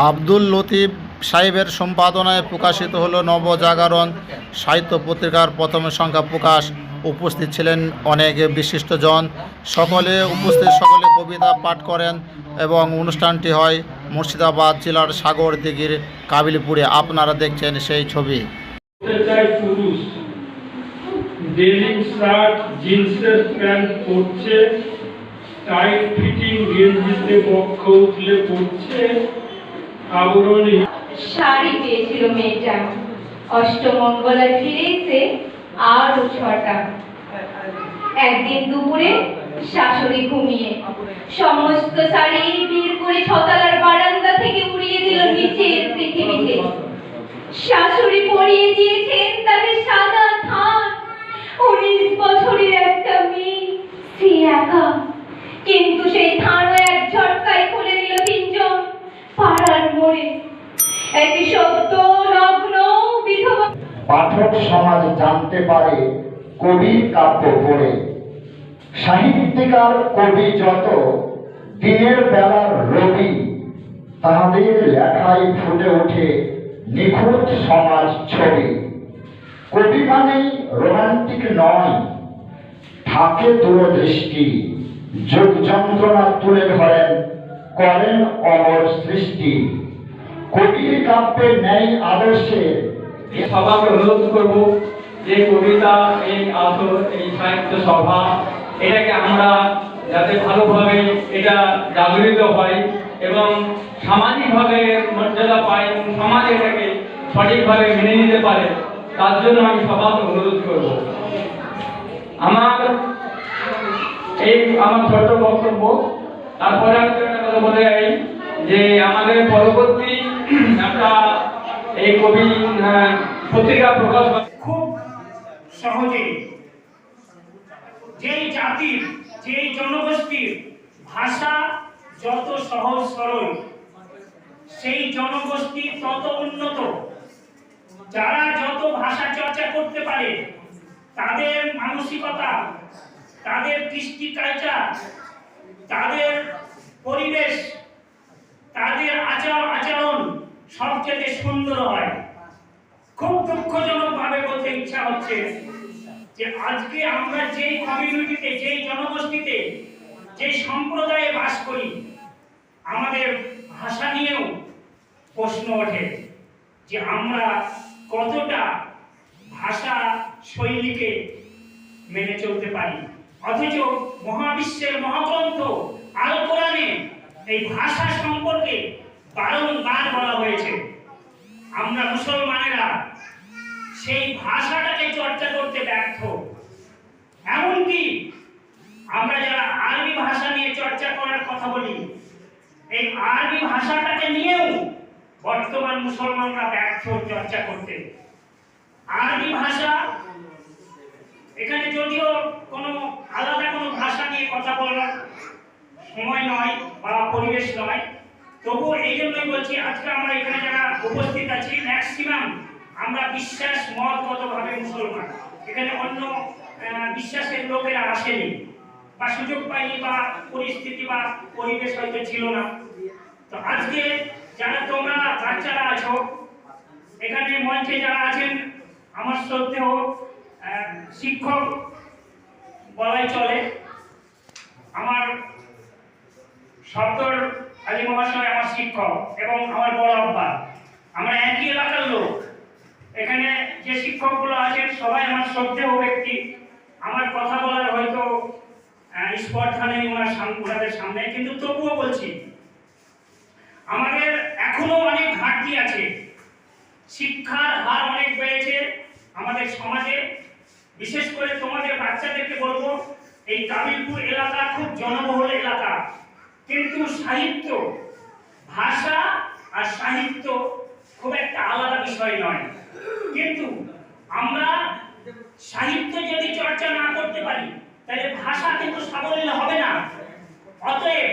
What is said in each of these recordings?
আব্দুল লতিফ সাহেবের সম্পাদনায় প্রকাশিত হলো নবজাগরণ সাহিত্য পত্রিকার প্রথম সংখ্যা প্রকাশ। উপস্থিত ছিলেন অনেক বিশিষ্টজন। সকলে উপস্থিত, সকলে কবিতা পাঠ করেন এবং অনুষ্ঠানটি হয় মুর্শিদাবাদ জেলার সাগর দিঘির কাবিলপুরে। আপনারা দেখছেন সেই ছবি। টাইট ফিটিং গেঞ্জিতে উঠলে আবরণী শাড়ি পেয়েছিল মেয়েটা। অষ্টমঙ্গলায় ফিরে এসে আরও ছটা। একদিন দুপুরে শাশুড়ি ঘুমিয়ে সমস্ত শাড়ি বের করে ছতলার বারান্দা থেকে উড়িয়ে দিল নিচের পৃথিবীতে। শাশুড়ি পরিয়ে দিয়েছেন তাকে সাদা থান। উনিশ বছরের একটা মেয়ে কিন্তু সেই থানও পাঠক সমাজ জানতে পারে কবির কাব্য পড়ে। সাহিত্যিকার কবি যত, দিনের বেলার রবি, তাহাদের লেখায় ফুটে ওঠে নিখুঁত সমাজ ছবি। কবি মানেই রোমান্টিক নয়, থাকে দূরদৃষ্টি। যোগ যন্ত্রণা তুলে ধরেন, করেন অমর সৃষ্টি। কবির কাব্যে ন্যায় আদর্শে। সবাকে অনুরোধ করব, যে কবিতা, এই আসর, এই সাহিত্য সভা, এটাকে আমরা যাতে ভালোভাবে এটা জাগরিত হয় এবং সামাজিকভাবে মর্যাদা পায় এবং সমাজ এটাকে সঠিকভাবে মেনে নিতে পারে, তার জন্য আমি সবাইকে অনুরোধ করব। আমার এই, আমার ছোট্ট বক্তব্য, তারপরে আমি কথা বলে যাই যে আমাদের পরবর্তী জনগোষ্ঠীর ভাষা যত সহজ সরল, সেই জনগোষ্ঠী তত উন্নত। যারা যত ভাষা চর্চা করতে পারে, তাদের মানসিকতা, তাদের কৃষ্টি কালচার, তাদের পরিবেশ, তাদের আচার আচরণ সবচেয়ে সুন্দর হয়। খুব দুঃখজনক ভাবে বলতে ইচ্ছা হচ্ছে যে আজকে আমরা যেই কমিউনিটিতে যেই জনগোষ্ঠীতে যে সম্প্রদায়ে বাস করি, আমাদের ভাষা নিয়েও প্রশ্ন ওঠে যে আমরা কতটা ভাষা শৈলীকে মেনে চলতে পারি। অথচ মহাবিশ্বের মহাগ্রন্থ আল কোরআনে এই ভাষা সম্পর্কে বারংবার বলা হয়েছে। আমরা মুসলমানেরা সেই ভাষাটাকে চর্চা করতে ব্যর্থ। এমনকি আমরা যারা আরবি ভাষা নিয়ে চর্চা করার কথা বলি, এই আরবি ভাষাটাকে নিয়েও বর্তমান মুসলমানরা ব্যর্থ চর্চা করতে। আরবি ভাষা, এখানে যদিও কোনো আলাদা কোনো ভাষা নিয়ে কথা বলার সময় নয় বা পরিবেশ নয় তবুও এই জন্যই বলছি, আজকে আমরা এখানে যারা উপস্থিত আছি ম্যাক্সিমাম আমরা বিশ্বাস মতগতভাবে মুসলমান। এখানে অন্য বিশ্বাসের লোকেরা আসেনি। বা সুযোগ পাইনি বা পরিস্থিতি বা পরিবেশ হয়তো ছিল না। তো আজকে যারা তোমরা বাচ্চারা আছো, এখানে মঞ্চে যারা আছেন, আমার শ্রদ্ধেয় শিক্ষক বলাই চলে। আমার সত্তর আলী মহাশয় আমার শিক্ষক এবং আমার বড় আব্বা, আমরা একই এলাকার লোক। এখানে যে শিক্ষকগুলো আছেন, সবাই আমার শ্রদ্ধেয় ব্যক্তি। আমার কথা বলার হয়তো স্পর্ধা নেই ওনার ওনাদের সামনে, কিন্তু তবুও বলছি, আমাদের এখনও অনেক ঘাটতি আছে। শিক্ষার হার অনেক বেড়েছে আমাদের সমাজে। বিশেষ করে তোমাদের বাচ্চাদেরকে বলব, এই কাবিলপুর এলাকা খুব জনবহুল। কিন্তু সাহিত্য, ভাষা আর সাহিত্য খুব একটা আলাদা বিষয় নয়। কিন্তু আমরা সাহিত্য যদি চর্চা না করতে পারি, তাহলে ভাষা কিন্তু সাবলীল হবে না। অতএব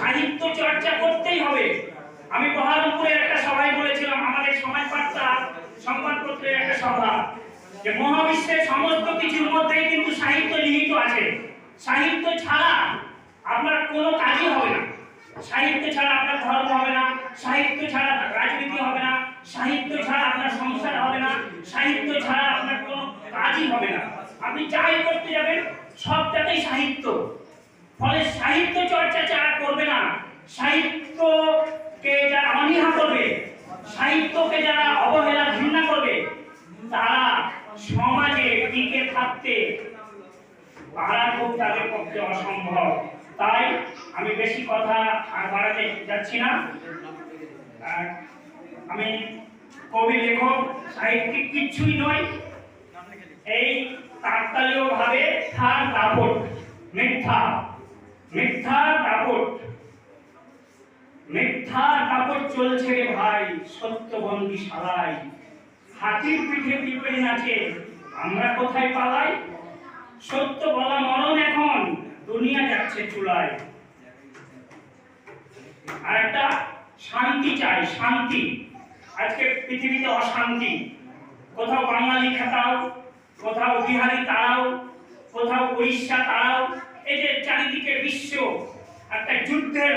সাহিত্য চর্চা করতেই হবে। আমি বহরমপুরের একটা সভায় বলেছিলাম, আমাদের সমাজবার্তা সংবাদপত্রের একটা সভা, যে মহাবিশ্বের সমস্ত কিছুর মধ্যেই কিন্তু সাহিত্য নিহিত আছে। সাহিত্য ছাড়া আপনার কোনো কাজই হবে না। সাহিত্য ছাড়া আপনার ধর্ম হবে না, সাহিত্য ছাড়া রাজনীতি হবে না, সাহিত্য ছাড়া আপনার সংসার হবে না, সাহিত্য ছাড়া আপনার কোনো কাজই হবে না। আপনি যাই করতে যাবেন, সবটাতেই সাহিত্য। ফলে সাহিত্য চর্চা যারা করবে না, সাহিত্যকে যারা অনীহা করবে, সাহিত্যকে যারা অবহেলা ঘৃণা করবে, তারা সমাজে টিকে থাকতে পারা খুব তাদের পক্ষে অসম্ভব। তাই আমি বেশি কথা আর বাড়াতে যাচ্ছি না। আমি কবি, লেখক, সাহিত্যিক কিচ্ছুই নই। এই তাৎকালীয় ভাবে মিথ্যার দাপট, মিথ্যা মিথ্যার দাপট মিথ্যার দাপট চলছে রে ভাই, সত্যবন্দী শালায় হাতির পিঠে পিঁপড়ে নাচে, আমরা কোথায় পালাই? সত্য বলা মরণ এখন চুলায় আর একটা শান্তি চাই, শান্তি। আজকে পৃথিবীতে অশান্তি। কোথাও বাঙালি খেতাও, কোথাও বিহারি তারাও, কোথাও উড়িষ্যা তারাও, এই যে চারিদিকে বিশ্ব, একটা যুদ্ধের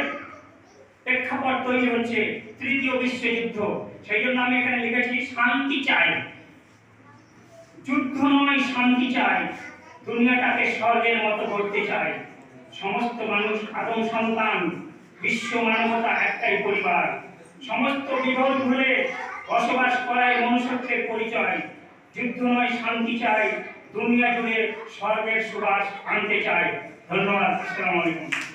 প্রেক্ষাপট তৈরি হচ্ছে, তৃতীয় বিশ্বযুদ্ধ। সেই জন্য আমি এখানে লিখেছি, শান্তি চাই। যুদ্ধ নয়, শান্তি চাই। দুনিয়াটাকে স্বর্গের মতো করতে চাই। সমস্ত মানুষ আদম সন্তান, বিশ্ব মানবতা একটাই পরিবার। সমস্ত বিপদ ভুলে বসবাস করায় মনুষ্যত্বের পরিচয়। যুদ্ধ নয় শান্তি চাই, দুনিয়া জুড়ে স্বর্গের সুবাস আনতে চাই। ধন্যবাদ, আসসালামু আলাইকুম।